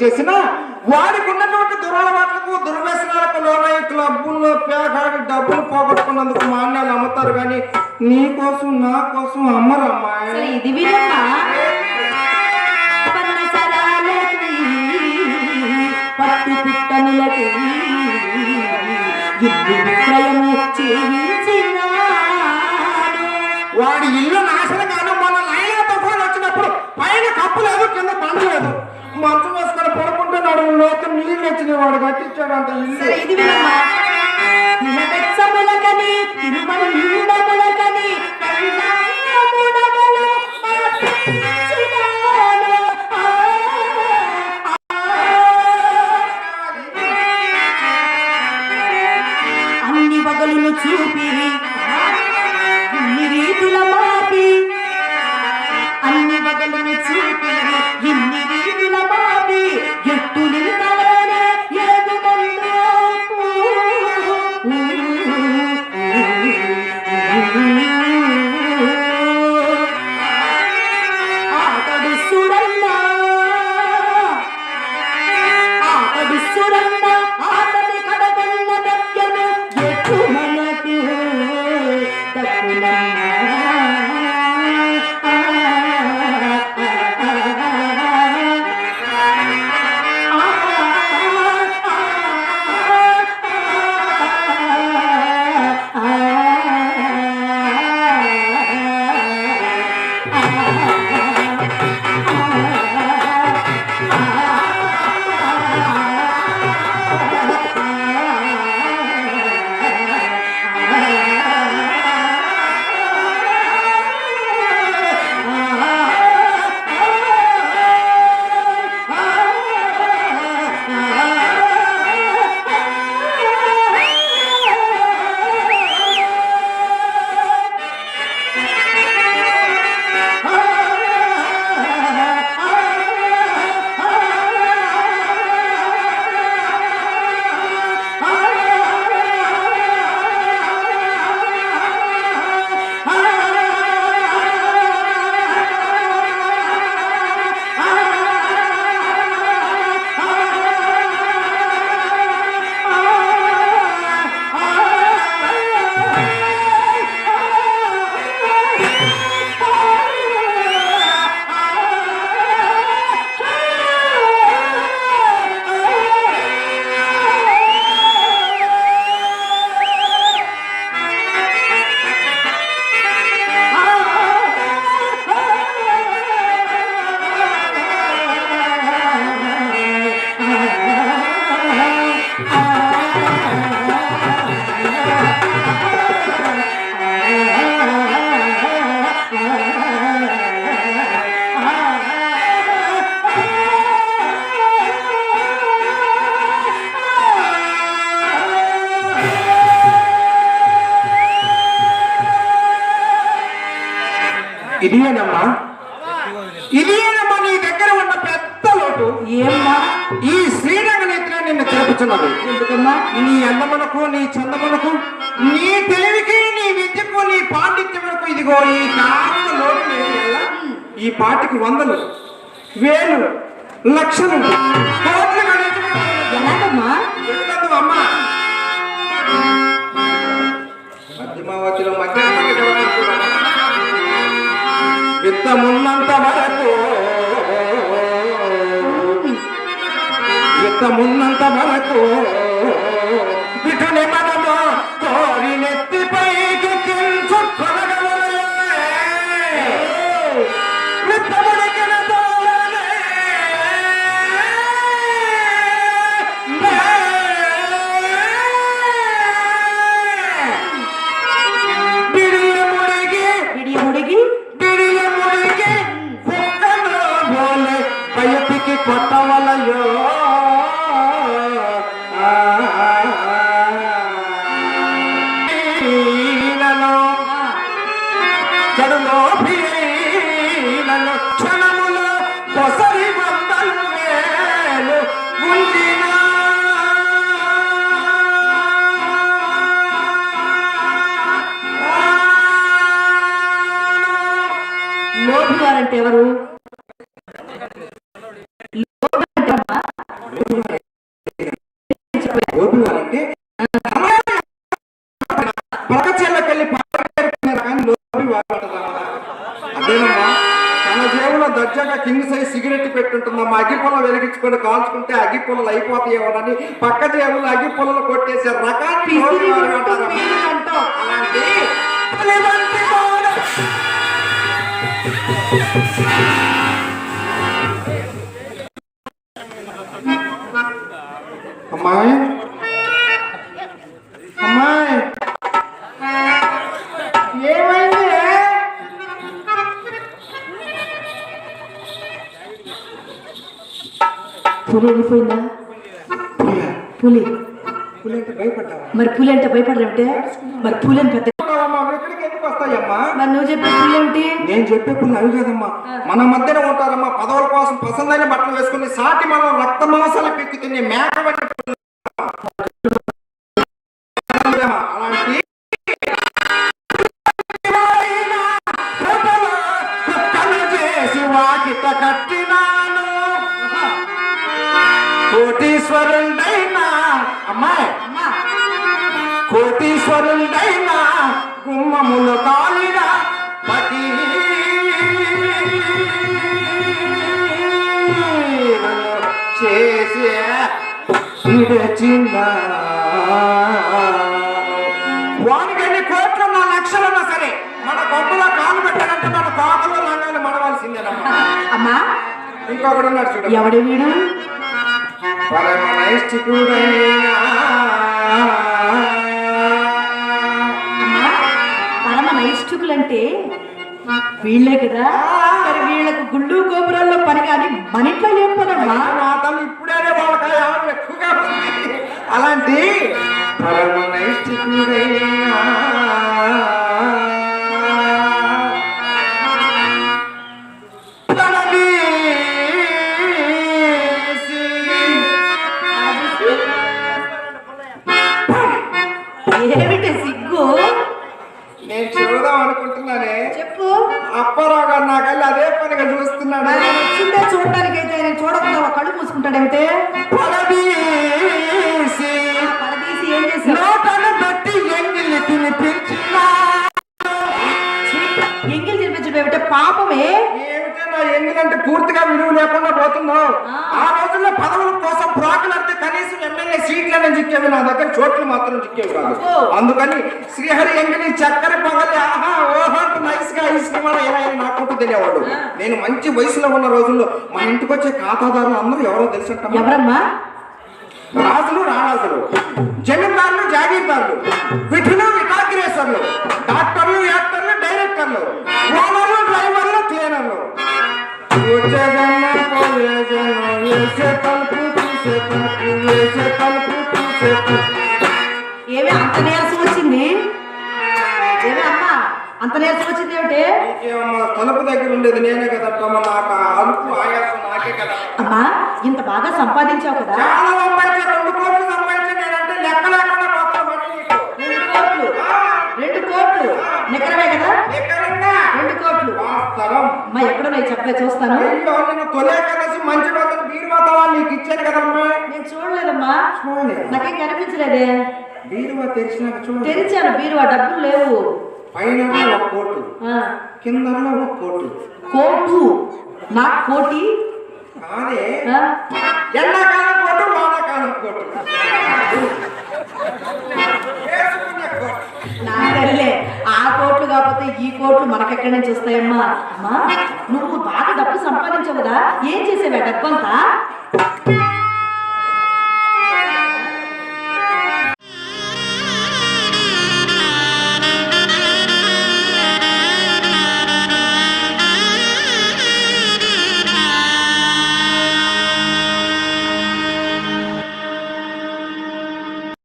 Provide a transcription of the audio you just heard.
చేసినా వాడికి ఉన్నటువంటి దురలవాట్లకు దుర్వ్యసనాలకు లోనై క్లబ్బుల్లో పేకాడి డబ్బులు పోగొట్టుకున్నందుకు మాన్యాలు అమ్ముతారు కానీ నీ కోసం నా కోసం అమ్మరమ్మాయి. సరే ఇది పట్టు వాడి ఇల్లు నాశనం కాను మొన్న లైలా తుఫాన్ వచ్చినప్పుడు పైన కప్పు లేదు కింద పండు లేదు. మంచం నడుములోకి నీళ్ళు వచ్చినాయి వాడు కట్టించాడంట ఇల్లు. సరే ఇదేనమ్మా ఇదేనమ్మా నీ దగ్గర ఉన్న పెద్ద లోటు. ఏమ్మా? ఈ శ్రీరంగ నేత్ర నిన్ను తెలుపుచున్నది ఎందుకమ్మా? నీ అందమునకు నీ చందమునకు నీ తెలివికి నీ విద్యకు నీ పాండిత్యమునకు ఇదిగో ఈ కాస్త లోటు ఈ పాటికి వందలు వేలు లక్షలు కోట్లు. ఎలాగమ్మా? అమ్మా. మధ్యమావతిలో మధ్య విత్తమున్నంత వరకు విత్తమున్నంత వరకు విటుని అంటే ఎవరు దర్జాగా కింగ్ సైజ్ వెలిగించుకొని కాల్చుకుంటే అయిపోతాయేమోనని పక్క జేబులు అగ్గిపొలలు కొట్టేసే రకాన్ని అమ్మాయి? అమ్మాయి? ఏమైంది? పులి వెళ్ళిపోయిందా? పులియా? పులి. పులి అంటే మరి పులి అంటే? మరి పులి అని పెద్ద నేను చెప్పే పుల్లు అవి కదమ్మా మన మధ్యన ఉంటారమ్మా. పదవుల కోసం పసందైన బట్టలు వేసుకుని సాటి మనం రక్త మాంసాలు పెక్కి తినే మేక. అలాంటి కట్టినాను కోటీశ్వరుండైనా అమ్మాయి కోటీశ్వరుడైనా గుమ్మములు కాలిన విడచిన వానికన్ని కోట్లున్న లక్షలున్నా సరే మన గొప్పలో కాలు పెట్టాలంటే మన కోకలో లంగాలు మనవలసిందేనమ్మా అమ్మా ఇంకొకడు ఉన్నాడు చూడు. ఎవడే వీడు? పరమ నైష్టికుడైనా పరమ నైష్ఠుకులంటే వీళ్ళే కదా? మరి వీళ్ళకు గుళ్ళు గోపురాల్లో పని కానీ మన ఇంట్లో ఏం పనమ్మా? మాటలు ఇప్పుడే వాళ్ళకి. అలాంటి ఏమిటి సిగ్గు? నేను చూద్దాం అనుకుంటున్నానే. చెప్పు. అప్పారావు గారు నాకల్లి అదే పనిగా చూస్తున్నాడు. చూడడానికి అయితే ఆయన చూడకుండా కళ్ళు మూసుకుంటాడేమిటే? నోటను బట్టి ఎంగిలి తినిపించినా. ఎంగిల్ తినిపించడం ఏమిటే పాపమే ఏమిటే ఎంగిలంటే పూర్తిగా విలువ లేకుండా పోతుందో? ఆ. రోజుల్లో పదవుల కోసం ప్రాకులంటే కనీసం ఎమ్మెల్యే సీట్లనే చిక్కేవి నా దగ్గర చోట్లు మాత్రం చిక్కేవి కాదు. అందుకని శ్రీహరి ఎంగిలి చక్కెర పొగలి ఆహా ఓహో నైస్గా ఇలా ఇలా నాకుంటూ తెలియవాడు. నేను మంచి వయసులో ఉన్న రోజుల్లో మన ఇంటికి వచ్చే ఖాతాదారులు అందరూ ఎవరో తెలుసుంటాం ఎవరమ్మా? రాజులు రారాజులు జమీందారులు జాగీర్దారులు విఠులు వికాగ్రేశ్వర్లు డాక్టర్లు యాక్టర్లు డైరెక్టర్లు ఓనర్లు డ్రైవర్లు క్లీనర్లు. ఏమి అంత నీరసం వచ్చింది? ఏమి అమ్మా అంత నీరసం వచ్చింది ఏమిటి? తలుపు దగ్గర ఉండేది నేనే కదమ్మా నాకు అలుపు ఆయాసం కదా అమ్మా ఇంత బాగా సంపాదించావు కదా. రెండు కోట్లు నీకు. నికరమే కదా? రెండు కోట్లు. అమ్మా చెప్పలే చూస్తాను. మంచి నీకు ఇచ్చాను కదమ్మా. నేను చూడలేదమ్మా. చూడండి నాకేం కనిపించలేదే. బీరువా తెరిచినాక చూడండి తెరిచాను బీరువా డబ్బులు లేవు. పైన ఒక కోటు. కింద ఒక కోటు. కోటు. నా కోటి ఎండాకాలం కోటు వానాకాలం కోటు. ఆ కోట్లు కాకపోతే ఈ కోట్లు మనకెక్కడి నుంచి వస్తాయమ్మా? అమ్మా నువ్వు బాగా డబ్బు సంపాదించావు కదా? ఏం చేసేవా డబ్బంతా